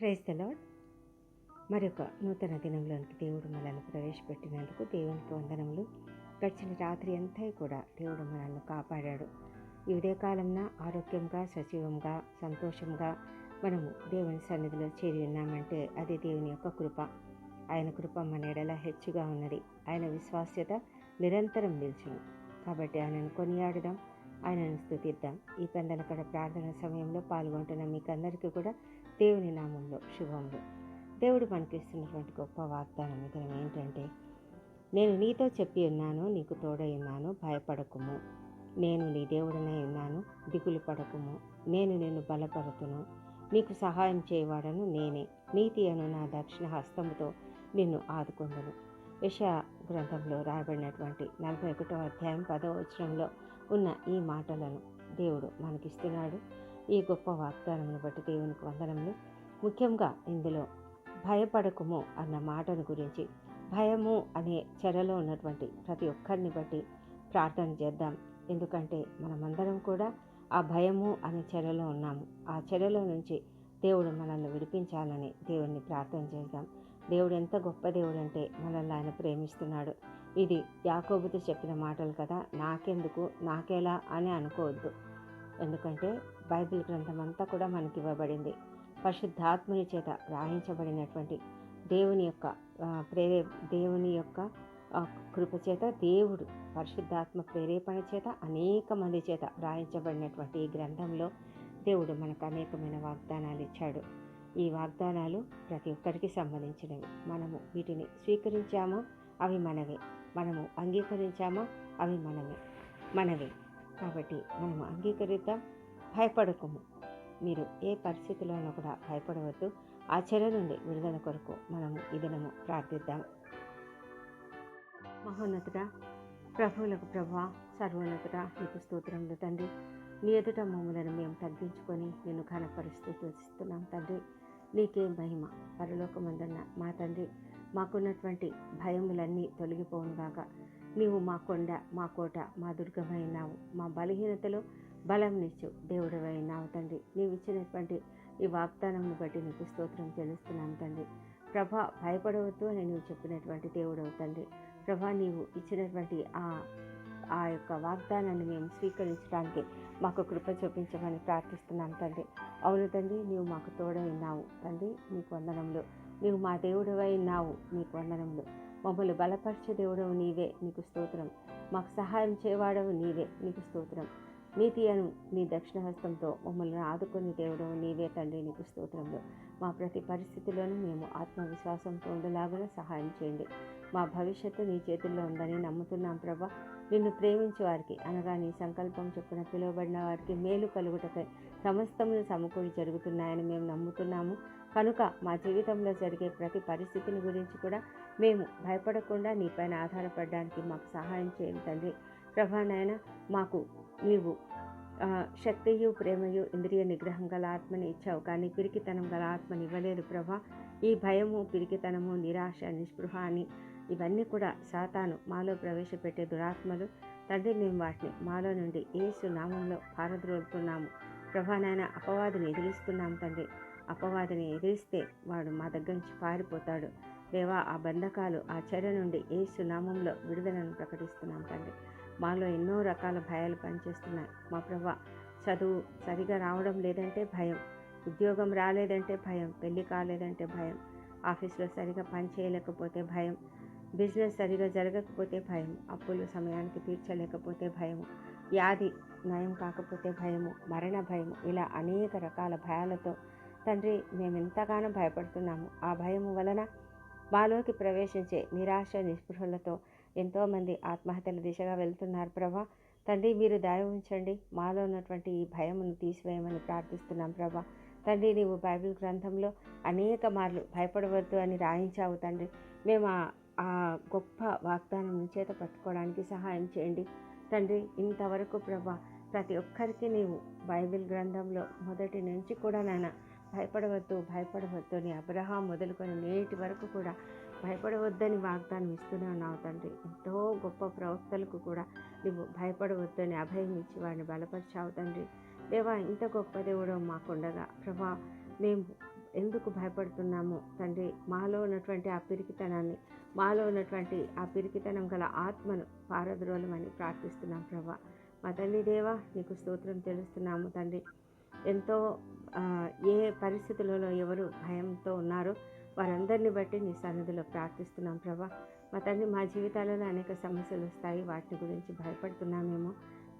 Praise the lord మరొక నూతన దినంలోనికి దేవుడు మనల్ని ప్రవేశపెట్టినందుకు దేవునికి వందనములు. గడిచిన రాత్రి అంతా కూడా దేవుడు మనల్ని కాపాడాడు. ఈ ఉదయకాలంన ఆరోగ్యంగా సజీవంగా సంతోషంగా మనము దేవుని సన్నిధిలో చేరి ఉన్నామంటే అది దేవుని యొక్క కృప. ఆయన కృప మన ఎడల హెచ్చుగా ఉన్నది. ఆయన విశ్వాస్యత నిరంతరం నిల్చును కాబట్టి ఆయనను కొనియాడుదాం. ఆయనను స్థుతిద్దాం. ఈ పెందలకడ ప్రార్థన సమయంలో పాల్గొంటున్న మీకందరికీ కూడా దేవుని నామంలో శుభములు. దేవుడు మనకి ఇస్తున్నటువంటి గొప్ప వాగ్దానం విధానం ఏంటంటే నేను నీతో చెప్పి ఉన్నాను నీకు తోడై ఉన్నాను భయపడకుము. నేను నీ దేవుడనై ఉన్నాను దిగులు పడకుము. నేను నిన్ను బలపడుతును నీకు సహాయం చేయవాడను నేనే. నీతి అను నా దక్షిణ హస్తముతో నిన్ను ఆదుకుందును. యశా గ్రంథంలో రాయబడినటువంటి నలభై ఒకటో అధ్యాయం పదవ వచనంలో ఉన్న ఈ మాటలను దేవుడు మనకిస్తున్నాడు. ఈ గొప్ప వాగ్దానమును బట్టి దేవునికి వందనములు. ముఖ్యంగా ఇందులో భయపడకుము అన్న మాటను గురించి భయము అనే చెరలో ఉన్నటువంటి ప్రతి ఒక్కరిని బట్టి ప్రార్థన చేద్దాం. ఎందుకంటే మనమందరం కూడా ఆ భయము అనే చెరలో ఉన్నాము. ఆ చెరలో నుంచి దేవుడు మనల్ని విడిపించాలని దేవుణ్ణి ప్రార్థన చేద్దాం. దేవుడు ఎంత గొప్ప దేవుడు అంటే మనల్ని ఆయన ప్రేమిస్తున్నాడు. ఇది యాకోబుతో చెప్పిన మాటలు కదా నాకెందుకు నాకెలా అని అనుకోవద్దు. ఎందుకంటే బైబిల్ గ్రంథం అంతా కూడా మనకి ఇవ్వబడింది పరిశుద్ధాత్ముని చేత రాయించబడినటువంటి దేవుని యొక్క ప్రేరే దేవుని యొక్క కృపచేత దేవుడు పరిశుద్ధాత్మ ప్రేరేపణ చేత అనేక మంది చేత రాయించబడినటువంటి ఈ గ్రంథంలో దేవుడు మనకు అనేకమైన వాగ్దానాలు ఇచ్చాడు. ఈ వాగ్దానాలు ప్రతి ఒక్కరికి సంబంధించినవి. మనము వీటిని స్వీకరించామో అవి మనవే. మనము అంగీకరించామో అవి మనమే మనవే. కాబట్టి మనము అంగీకరిద్దాం. భయపడకము. మీరు ఏ పరిస్థితిలోనూ కూడా భయపడవద్దు. ఆ చెర నుండి విడుదల కొరకు మనము ఈ దినము ప్రార్థిద్దాం. మహోన్నతుడ ప్రభువులకు ప్రభా సర్వోన్నతుడ నీకు స్తోత్రములు తండ్రి. నీ ఎదుట మమ్మలను మేము తగ్గించుకొని నేను ఘనపరుస్తూ ఇస్తున్నాం తండ్రి. నీకే మహిమ పరలోకమందన్న మా తండ్రి. మాకున్నటువంటి భయములన్నీ తొలగిపోవుగాక నీవు మా కొండ మా కోట మా దుర్గమైనావు మా బలహీనతలో బలంనిచ్చు దేవుడవైనావు తండ్రి నీవు ఇచ్చినటువంటి ఈ వాగ్దానంను బట్టి నీకు స్తోత్రం చెల్లిస్తున్నాను తండ్రి. ప్రభా భయపడవద్దు అని నువ్వు చెప్పినటువంటి దేవుడవు తండ్రి. ప్రభా నీవు ఇచ్చినటువంటి ఆ ఆ యొక్క వాగ్దానాన్ని మేము స్వీకరించడానికి మాకు కృప చూపించమని ప్రార్థిస్తున్నాం తండ్రి. అవును తండ్రి నీవు మాకు తోడై ఉన్నావు తండ్రి నీకు వందనంలో నీవు మా దేవుడవై ఉన్నావు నీకు వందనంలో మమ్మల్ని బలపరిచే దేవుడవు నీవే నీకు స్తోత్రం. మాకు సహాయం చేయవాడవు నీవే నీకు స్తోత్రం. నీతి అను నీ దక్షిణ హస్తంతో మమ్మల్ని ఆదుకుని దేవుడు నీవే తండ్రి నీకు స్తోత్రంలో మా ప్రతి పరిస్థితిలోనూ మేము ఆత్మవిశ్వాసంతో ఉండలాగా సహాయం చేయండి. మా భవిష్యత్తు నీ చేతుల్లో ఉందని నమ్ముతున్నాం ప్రభా. నిన్ను ప్రేమించే వారికి అనగా నీ సంకల్పం చొప్పున పిలువబడిన వారికి మేలు కలుగుటకై సమస్తములు సమకూడి జరుగుతున్నాయని మేము నమ్ముతున్నాము. కనుక మా జీవితంలో జరిగే ప్రతి పరిస్థితిని గురించి కూడా మేము భయపడకుండా నీపైన ఆధారపడడానికి మాకు సహాయం చేయండి తండ్రి. ప్రభా నాయన మాకు నీవు శక్తియు ప్రేమయు ఇంద్రియ నిగ్రహం గల ఆత్మని ఇచ్చావు. కానీ పిరికితనం గల ఆత్మని ఇవ్వలేదు ప్రభా. ఈ భయము పిరికితనము నిరాశ నిస్పృహ అని ఇవన్నీ కూడా సాతాను మాలో ప్రవేశపెట్టే దురాత్మలు. తండ్రి మేము వాటిని మాలో నుండి ఏసు నామంలో పారద్రోలుతున్నాము. ప్రభానైనా అపవాదిని ఎదిరిస్తున్నాం తండ్రి. అపవాదిని ఎదిరిస్తే వాడు మా దగ్గర నుంచి పారిపోతాడు. దేవా ఆ బంధకాలు ఆ చర్య నుండి ఏసు నామంలో విడుదలను ప్రకటిస్తున్నాం తండ్రి. మాలో ఎన్నో రకాల భయాలు పనిచేస్తున్నాయి. మా ప్రభా చదువు సరిగా రావడం లేదంటే భయం. ఉద్యోగం రాలేదంటే భయం. పెళ్ళి కాలేదంటే భయం. ఆఫీస్లో సరిగా పని చేయలేకపోతే భయం. బిజినెస్ సరిగా జరగకపోతే భయం. అప్పులు సమయానికి తీర్చలేకపోతే భయము. వ్యాధి నయం కాకపోతే భయము. మరణ భయము. ఇలా అనేక రకాల భయాలతో తండ్రి మేము ఎంతగానో భయపడుతున్నాము. ఆ భయము వలన మాలోకి ప్రవేశించే నిరాశ నిస్పృహలతో ఎంతోమంది ఆత్మహత్యల దిశగా వెళ్తున్నారు ప్రభా. తండ్రి మీరు దయ ఉంచండి. మాలో ఉన్నటువంటి ఈ భయమును తీసివేయమని ప్రార్థిస్తున్నాం ప్రభా. తండ్రి నీవు బైబిల్ గ్రంథంలో అనేక మార్లు భయపడవద్దు అని రాయించావు తండ్రి. మేము ఆ గొప్ప వాగ్దానం చేత పట్టుకోవడానికి సహాయం చేయండి. తండ్రి ఇంతవరకు ప్రభా ప్రతి ఒక్కరికి నీవు బైబిల్ గ్రంథంలో మొదటి నుంచి కూడా నాన్న భయపడవద్దు భయపడవద్దు అని అబ్రహాం మొదలుకొని నేటి వరకు కూడా భయపడవద్దని వాగ్దానం ఇస్తూనే ఉన్నావు తండ్రి. ఎంతో గొప్ప ప్రవక్తలకు కూడా నువ్వు భయపడవద్దని అభయం ఇచ్చి వాడిని బలపరిచావు తండ్రి. దేవా ఇంత గొప్ప దేవుడు మాకుండగా. ప్రభా మేము ఎందుకు భయపడుతున్నాము తండ్రి? మాలో ఉన్నటువంటి ఆ పిరికితనాన్ని మాలో ఉన్నటువంటి ఆ పిరికితనం గల ఆత్మను పారద్రోలమని ప్రార్థిస్తున్నాం ప్రభా. మా తండ్రి దేవా నీకు స్తోత్రం తెలుస్తున్నాము తండ్రి. ఎంతో ఏ పరిస్థితులలో ఎవరు భయంతో ఉన్నారో వారందరిని బట్టి నీ సన్నిధిలో ప్రార్థిస్తున్నాం ప్రభా. మా తండ్రి మా జీవితాలలో అనేక సమస్యలు వస్తాయి. వాటి గురించి భయపడుతున్నామేమో.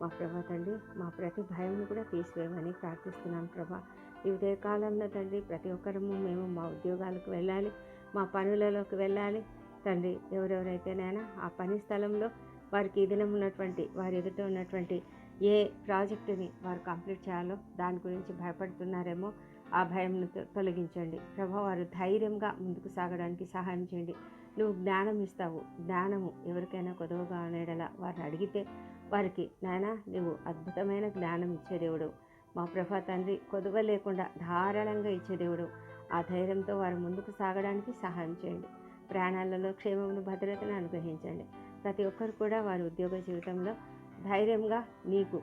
మా ప్రభా తండ్రి మా ప్రతి భయం కూడా తీసివేయమని ప్రార్థిస్తున్నాం ప్రభా. ఈ ఉదయకాలంలో తండ్రి ప్రతి ఒక్కరము మేము మా ఉద్యోగాలకు వెళ్ళాలి మా పనులలోకి వెళ్ళాలి. తండ్రి ఎవరెవరైతేనైనా ఆ పని స్థలంలో వారికి ఈ ఉన్నటువంటి వారి ఎదుట ఉన్నటువంటి ఏ ప్రాజెక్టుని వారు కంప్లీట్ చేయాలో దాని గురించి భయపడుతున్నారేమో. ఆ భయంను తొలగించండి. ప్రభా వారు ధైర్యంగా ముందుకు సాగడానికి సహాయం చేయండి. నువ్వు జ్ఞానం ఇస్తావు. జ్ఞానము ఎవరికైనా కొదవగా అనేడలా వారిని అడిగితే వారికి నాయనా నువ్వు అద్భుతమైన జ్ఞానం ఇచ్చే దేవుడు. మా ప్రభా తండ్రి కొదువ లేకుండా ధారాళంగా ఇచ్చే దేవుడు. ఆ ధైర్యంతో వారు ముందుకు సాగడానికి సహాయం చేయండి. ప్రాణాలలో క్షేమమును భద్రతను అనుగ్రహించండి. ప్రతి ఒక్కరు కూడా వారి ఉద్యోగ జీవితంలో ధైర్యంగా నీకు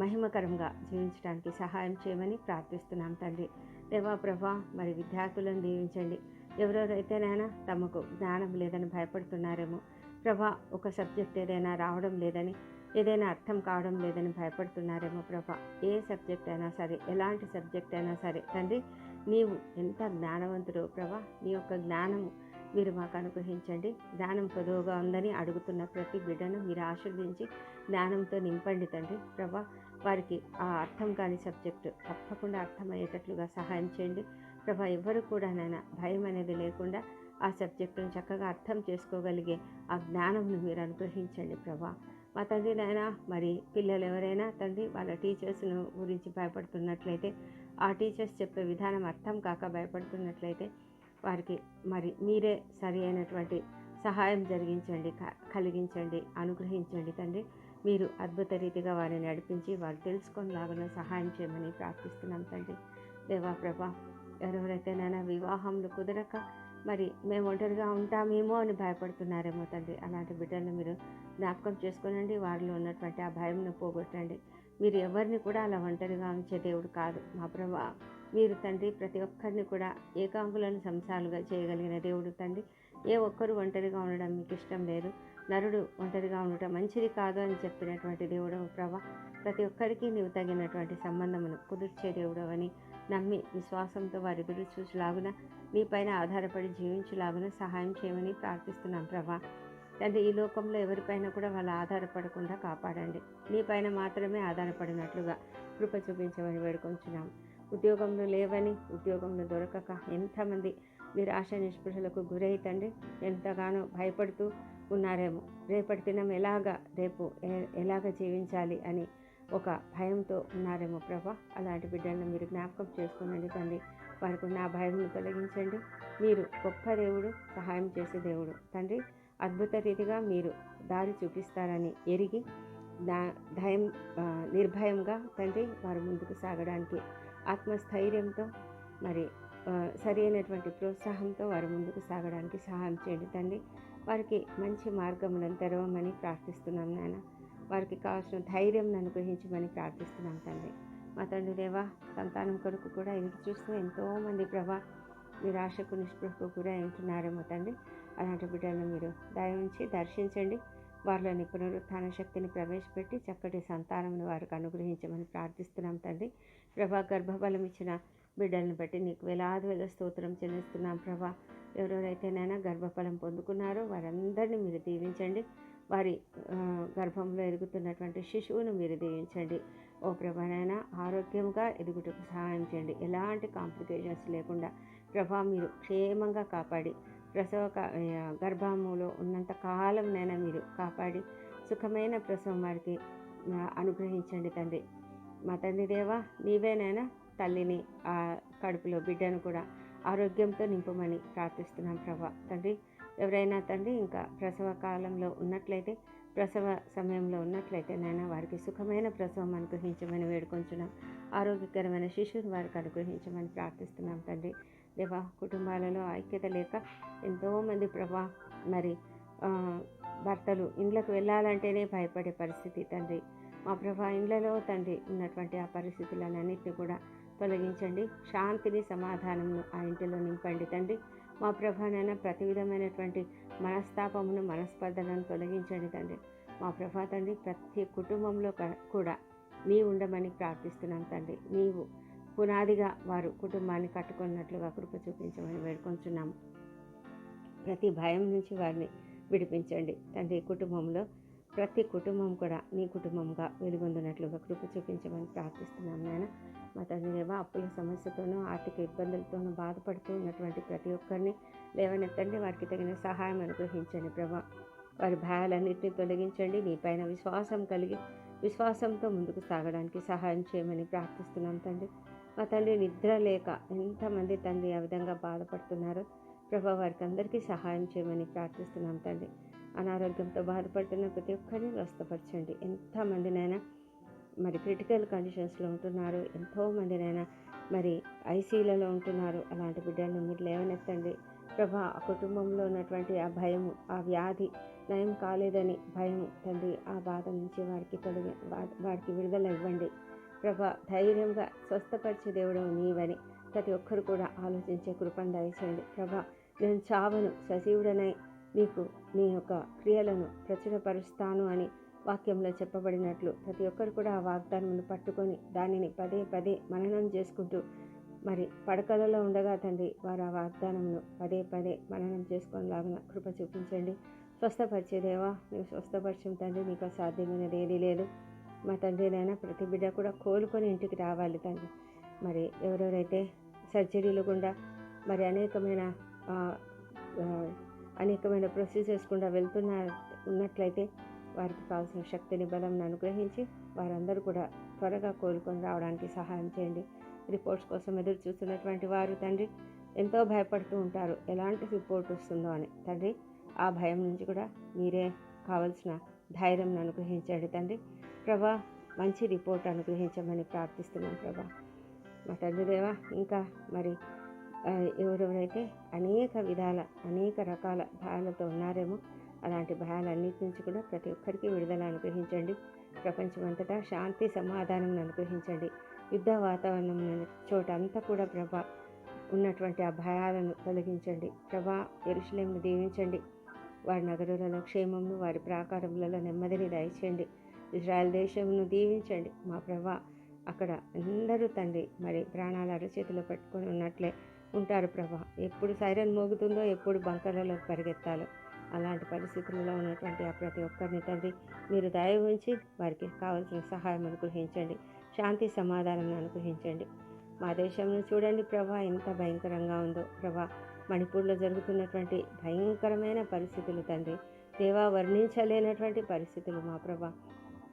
మహిమకరంగా జీవించడానికి సహాయం చేయమని ప్రార్థిస్తున్నాం తండ్రి. దేవా ప్రభా మరి విద్యార్థులను దీవించండి. ఎవరెవరైతేనైనా తమకు జ్ఞానం లేదని భయపడుతున్నారేమో ప్రభా ఒక సబ్జెక్ట్ ఏదైనా రావడం లేదని ఏదైనా అర్థం కావడం లేదని భయపడుతున్నారేమో ప్రభా ఏ సబ్జెక్ట్ అయినా సరే ఎలాంటి సబ్జెక్ట్ అయినా సరే తండ్రి నీవు ఎంత జ్ఞానవంతుడో ప్రభా నీ యొక్క జ్ఞానము మీరు మాకు అనుగ్రహించండి. జ్ఞానం పొదువుగా ఉందని అడుగుతున్న ప్రతి బిడ్డను మీరు ఆశీర్వదించి జ్ఞానంతో నింపండి తండ్రి. ప్రభా వారికి ఆ అర్థం కాని సబ్జెక్టు. తప్పకుండా అర్థమయ్యేటట్లుగా సహాయం చేయండి. ప్రభా ఎవరు కూడా నాయన భయం అనేది లేకుండా ఆ సబ్జెక్టును చక్కగా అర్థం చేసుకోగలిగే ఆ జ్ఞానంను మీరు అనుగ్రహించండి ప్రభా. మా తండ్రి నాయన మరి పిల్లలు ఎవరైనా తండ్రి వాళ్ళ టీచర్స్ను గురించి భయపడుతున్నట్లయితే ఆ టీచర్స్ చెప్పే విధానం అర్థం కాక భయపడుతున్నట్లయితే వారికి మరి మీరే సరి అయినటువంటి సహాయం జరిగించండి క- కలిగించండి అనుగ్రహించండి తండ్రి. మీరు అద్భుత రీతిగా వారిని నడిపించి వారు తెలుసుకునేలాగా సహాయం చేయమని ప్రార్థిస్తున్నాం తండ్రి. దేవా ప్రభా ఎవరెవరైతేనైనా వివాహంలో కుదరక మరి మేము ఒంటరిగా ఉంటామేమో అని భయపడుతున్నారేమో తండ్రి. అలాంటి బిడ్డలను మీరు జ్ఞాపకం చేసుకోనండి వారిలో ఉన్నటువంటి ఆ భయంను పోగొట్టండి. మీరు ఎవరిని కూడా అలా ఒంటరిగా ఉంచే దేవుడు కాదు. మా ప్రభా మీరు తండ్రి ప్రతి ఒక్కరిని కూడా ఏకాంగులను సంసాలుగా చేయగలిగిన దేవుడు తండ్రి. ఏ ఒక్కరు ఒంటరిగా ఉండడం మీకు ఇష్టం లేదు. నరుడు ఒంటరిగా ఉండటం మంచిది కాదు అని చెప్పినటువంటి దేవుడు ప్రభా ప్రతి ఒక్కరికి నీవు తగినటువంటి సంబంధమును కుదుర్చే దేవుడు అని నమ్మి విశ్వాసంతో వారి ఎదురు చూచులాగున నీపైన ఆధారపడి జీవించులాగున సహాయం చేయమని ప్రార్థిస్తున్నాం ప్రభా. తండ్రి ఈ లోకంలో ఎవరిపైన కూడా వాళ్ళు ఆధారపడకుండా కాపాడండి. నీపైన మాత్రమే ఆధారపడినట్లుగా కృప చూపించమని వేడుకొంచున్నాం. ఉద్యోగంలో లేవని ఉద్యోగంలో దొరకక ఎంతమంది నిరాశ నిస్పృహలకు గురైతండి ఎంతగానో భయపడుతూ ఉన్నారేమో. రేపటి దినం ఎలాగా రేపు ఎలాగ జీవించాలి అని ఒక భయంతో ఉన్నారేమో ప్రభా. అలాంటి బిడ్డలను మీరు జ్ఞాపకం చేసుకోనండి తండ్రి వారికి ఉన్న ఆ భయంను తొలగించండి. మీరు గొప్ప దేవుడు సహాయం చేసే దేవుడు. తండ్రి అద్భుత రీతిగా మీరు దారి చూపిస్తారని ఎరిగి దా భయం నిర్భయంగా తండ్రి వారు ముందుకు సాగడానికి ఆత్మస్థైర్యంతో మరి సరి అయినటువంటి ప్రోత్సాహంతో వారు ముందుకు సాగడానికి సహాయం చేయండి తండ్రి. వారికి మంచి మార్గములను తెరవమని ప్రార్థిస్తున్నాం నాయన. వారికి కావాల్సిన ధైర్యం అనుగ్రహించమని ప్రార్థిస్తున్నాం తండ్రి. మా తండ్రి దేవా సంతానం కొరకు కూడా ఎదురు చూస్తూ ఎంతోమంది ప్రభా నిరాశకు నిస్పృహకు కూడా ఉంటున్నారేమో తండ్రి. అలాంటి బిడ్డలను మీరు దయ ఉంచి దర్శించండి. వారిలోని పునరుత్థాన శక్తిని ప్రవేశపెట్టి చక్కటి సంతానమును వారికి అనుగ్రహించమని ప్రార్థిస్తున్నాం తండ్రి. ప్రభా గర్భఫలం ఇచ్చిన బిడ్డలను బట్టి నీకు వేలాది వేల స్తోత్రం చెల్లిస్తున్నాం ప్రభా. ఎవరెవరైతేనైనా గర్భఫలం పొందుకున్నారో వారందరినీ మీరు దీవించండి. వారి గర్భంలో ఎదుగుతున్నటువంటి శిశువును మీరు దీవించండి. ఓ ప్రభానైనా ఆరోగ్యంగా ఎదుగుటకు సహాయం చేయండి. ఎలాంటి కాంప్లికేషన్స్ లేకుండా ప్రభా మీరు క్షేమంగా కాపాడి ప్రసవ కా- గర్భములో ఉన్నంత కాలంనైనా మీరు కాపాడి సుఖమైన ప్రసవం వారికి అనుగ్రహించండి తండ్రి. మా తండ్రి దేవా నీవేనైనా తల్లిని ఆ కడుపులో బిడ్డను కూడా ఆరోగ్యంతో నింపమని ప్రార్థిస్తున్నాం ప్రభా. తండ్రి ఎవరైనా తండ్రి ఇంకా ప్రసవ కాలంలో ఉన్నట్లయితే ప్రసవ సమయంలో ఉన్నట్లయితే నాయన వారికి సుఖమైన ప్రసవం అనుగ్రహించమని వేడుకొంచున్నాం. ఆరోగ్యకరమైన శిశువుని వారికి అనుగ్రహించమని ప్రార్థిస్తున్నాం తండ్రి. దేవా కుటుంబాలలో ఐక్యత లేక ఎంతోమంది ప్రభా మరి భర్తలు ఇండ్లకు వెళ్ళాలంటేనే భయపడే పరిస్థితి తండ్రి. మా ప్రభా ఇండ్లలో తండ్రి ఉన్నటువంటి ఆ పరిస్థితులన్నింటినీ కూడా తొలగించండి. శాంతిని సమాధానమును ఆ ఇంటిలో నింపండి తండ్రి. మా ప్రభానైనా ప్రతి విధమైనటువంటి మనస్తాపమును మనస్పర్ధలను తొలగించండి తండ్రి. మా ప్రభా తండ్రి ప్రతి కుటుంబంలో క- కూడా నీ ఉండమని ప్రార్థిస్తున్నాం తండ్రి. నీవు పునాదిగా వారు కుటుంబాన్ని కట్టుకున్నట్లుగా కృప చూపించమని వేడుకొంచున్నాము. ప్రతి భయం నుంచి వారిని విడిపించండి తండ్రి. కుటుంబంలో ప్రతి కుటుంబం కూడా నీ కుటుంబంగా వెలుగొందినట్లుగా కృప చూపించమని ప్రార్థిస్తున్నాం నాయన. మా తండ్రి అప్పుల సమస్యతోనూ ఆర్థిక ఇబ్బందులతోనూ బాధపడుతూ ఉన్నటువంటి ప్రతి ఒక్కరిని లేవనెత్తండి. వారికి తగిన సహాయం అనుగ్రహించండి ప్రభా. వారి భయాలన్నింటినీ తొలగించండి. నీ పైన విశ్వాసం కలిగి విశ్వాసంతో ముందుకు సాగడానికి సహాయం చేయమని ప్రార్థిస్తున్నాం తండ్రి. మా తండ్రి నిద్ర లేక ఎంతమంది తండ్రి ఆ విధంగా బాధపడుతున్నారో ప్రభా వారికి అందరికీ సహాయం చేయమని ప్రార్థిస్తున్నాం తండ్రి. అనారోగ్యంతో బాధపడుతున్న ప్రతి ఒక్కరిని స్వస్థపరచండి. ఎంతమందినైనా మరి క్రిటికల్ కండిషన్స్లో ఉంటున్నారు ఎంతోమందినైనా మరి ఐసీలలో ఉంటున్నారు అలాంటి బిడ్డలను మీరు లేవనెత్తండి. ప్రభా ఆ కుటుంబంలో ఉన్నటువంటి ఆ భయము ఆ వ్యాధి నయం కాలేదని భయము తండ్రి ఆ బాధ నుంచి వారికి తొలగి వారికి విడుదల ఇవ్వండి. ప్రభా ధైర్యంగా స్వస్థపరిచే దేవుడు నీవని ప్రతి ఒక్కరు కూడా ఆలోచించే కృపను దయచేయండి. ప్రభా నేను చావను సజీవుడనై నీకు నీ యొక్క క్రియలను ప్రచురపరుస్తాను అని వాక్యంలో చెప్పబడినట్లు ప్రతి ఒక్కరు కూడా ఆ వాగ్దానమును పట్టుకొని దానిని పదే పదే మననం చేసుకుంటూ మరి పడకలలో ఉండగా తండ్రి వారు ఆ వాగ్దానమును పదే పదే మననం చేసుకునేలాగా కృప చూపించండి. స్వస్థపరిచే దేవా నువ్వు స్వస్థపరిచిన తండ్రి నీకు అసాధ్యమైనది ఏదీ లేదు. మా తండ్రినైనా ప్రతి బిడ్డ కూడా కోలుకొని ఇంటికి రావాలి తండ్రి. మరి ఎవరెవరైతే సర్జరీలు గుండా మరి అనేకమైన అనేకమైన ప్రొసీజర్స్ గుండా వెళ్తున్న ఉన్నట్లయితే వారికి కావాల్సిన శక్తిని బలం అనుగ్రహించి వారందరూ కూడా త్వరగా కోలుకొని రావడానికి సహాయం చేయండి. రిపోర్ట్స్ కోసం ఎదురు చూస్తున్నటువంటి వారు తండ్రి ఎంతో భయపడుతూ ఉంటారు. ఎలాంటి రిపోర్ట్ వస్తుందో అని. తండ్రి ఆ భయం నుంచి కూడా మీరే కావలసిన ధైర్యం అనుగ్రహించండి తండ్రి. ప్రభా మంచి రిపోర్ట్ అనుగ్రహించమని ప్రార్థిస్తున్నాం ప్రభా. మా తండ్రి దేవా ఇంకా మరి ఎవరెవరైతే అనేక విధాల అనేక రకాల భయాలతో ఉన్నారేమో అలాంటి భయాలన్నిటి నుంచి కూడా ప్రతి ఒక్కరికి విడుదల అనుగ్రహించండి. ప్రపంచమంతటా శాంతి సమాధానం అనుగ్రహించండి. యుద్ధ వాతావరణం చోట అంతా కూడా ప్రభా ఉన్నటువంటి ఆ భయాలను తొలగించండి. ప్రభా ఎరుషులేంను దీవించండి. వారి నగరులలో క్షేమమును వారి ప్రాకారములలో నెమ్మదిని దయచేయండి. ఇజ్రాయెల్ దేశమును దీవించండి. మా ప్రభా అక్కడ అందరూ తండ్రి మరి ప్రాణాల అరచేతిలో పెట్టుకొని ఉన్నట్లే ఉంటారు ప్రభా. ఎప్పుడు సైరన్ మోగుతుందో ఎప్పుడు బంకర్లలో పరిగెత్తాలో. అలాంటి పరిస్థితుల్లో ఉన్నటువంటి ఆ ప్రతి ఒక్కరిని తండ్రి మీరు దయ ఉంచి వారికి కావాల్సిన సహాయం అనుగ్రహించండి. శాంతి సమాధానం అనుగ్రహించండి. మా దేశంలో చూడండి ప్రభా ఎంత భయంకరంగా ఉందో. ప్రభా మణిపూర్లో జరుగుతున్నటువంటి భయంకరమైన పరిస్థితులు తండ్రి. దేవా వర్ణించలేనటువంటి పరిస్థితులు మా ప్రభా.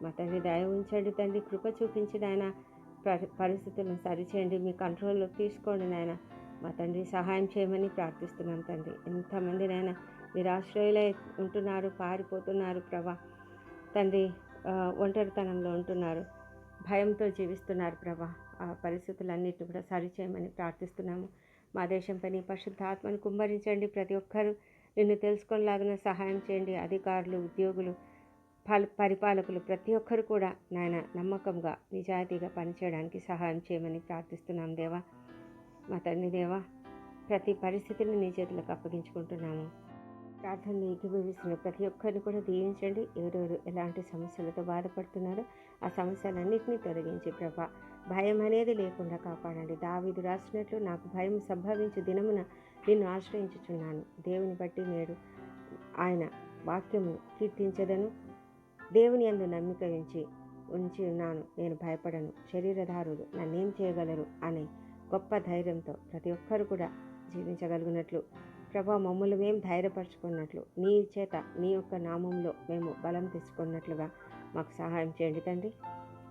మా తండ్రి దయ ఉంచండి తండ్రి. కృప చూపించి నాయన పరిస్థితులను సరిచేయండి. మీ కంట్రోల్లో తీసుకోండి నాయన. మా తండ్రి సహాయం చేయమని ప్రార్థిస్తున్నాం తండ్రి. ఎంతమంది నిరాశ్రయులై ఉంటున్నారు పారిపోతున్నారు ప్రభా. తండ్రి ఒంటరితనంలో ఉంటున్నారు. భయంతో జీవిస్తున్నారు ప్రభా. ఆ పరిస్థితులన్నిటిని కూడా సరిచేయమని ప్రార్థిస్తున్నాము. మా దేశంపై నీ పరిశుద్ధాత్మను కుమ్మరించండి. ప్రతి ఒక్కరూ నిన్ను తెలుసుకొనిలాగిన సహాయం చేయండి. అధికారులు ఉద్యోగులు పల్ పరిపాలకులు ప్రతి ఒక్కరు కూడా నాయన నమ్మకంగా నిజాయితీగా పనిచేయడానికి సహాయం చేయమని ప్రార్థిస్తున్నాం దేవా. మా తండ్రి దేవా ప్రతి పరిస్థితిని నీ చేతులకు అప్పగించుకుంటున్నాము. ప్రార్థన ఏకీభవిస్తున్న ప్రతి ఒక్కరిని కూడా దీవించండి. ఎవరెవరు ఎలాంటి సమస్యలతో బాధపడుతున్నారో ఆ సమస్యలన్నింటినీ తొలగించి ప్రభా భయం అనేది లేకుండా కాపాడండి. దావీదు రాసినట్లు నాకు భయం సంభవించు దినమున నిన్ను ఆశ్రయించుచున్నాను. దేవుని బట్టి నేడు ఆయన వాక్యము కీర్తించదను. దేవుని అందు నమ్మిక ఉంచి ఉంచి ఉన్నాను. నేను భయపడను. శరీరధారులు నన్నేం చేయగలరు? అనే గొప్ప ధైర్యంతో ప్రతి ఒక్కరు కూడా జీవించగలిగినట్లు ప్రభా మమ్మల్ని మేము ధైర్యపరచుకున్నట్లు నీ చేత నీ యొక్క నామంలో మేము బలం తెచ్చుకున్నట్లుగా మాకు సహాయం చేయండి తండ్రి.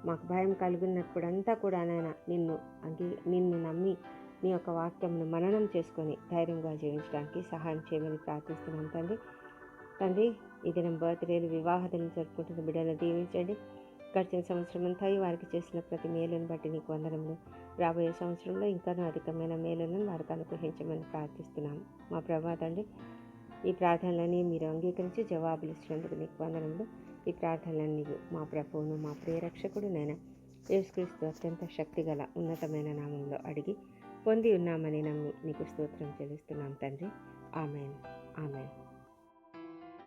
మాకు భయం కలిగినప్పుడంతా కూడా నాయన నిన్ను అంగీ నిన్ను నమ్మి నీ యొక్క వాక్యంను మననం చేసుకొని ధైర్యంగా జీవించడానికి సహాయం చేయమని ప్రార్థిస్తున్నాం తండ్రి. తండ్రి ఈ దినం బర్త్డేలు వివాహాలను జరుపుకుంటున్న బిడ్డలను దీవించండి. గడిచిన సంవత్సరం అంతా వారికి చేసిన ప్రతి మేలును బట్టి నీకు వందనములు. రాబోయే సంవత్సరంలో ఇంకానూ అధికమైన మేలును వారికి అనుగ్రహించమని ప్రార్థిస్తున్నాము మా ప్రభా తండ్రి ఈ ప్రార్థనలన్నీ మీరు అంగీకరించి జవాబులు ఇచ్చినందుకు నీకు వందనములు. ఈ ప్రార్థనలన్నీ మా ప్రభువును మా ప్రియరక్షకుడు నేను యేసుక్రీస్తు అత్యంత శక్తిగల ఉన్నతమైన నామంలో అడిగి పొంది ఉన్నామని నమ్మి నీకు స్తోత్రం చెల్లిస్తున్నాం తండ్రి. ఆమెన్. ఆమెన్.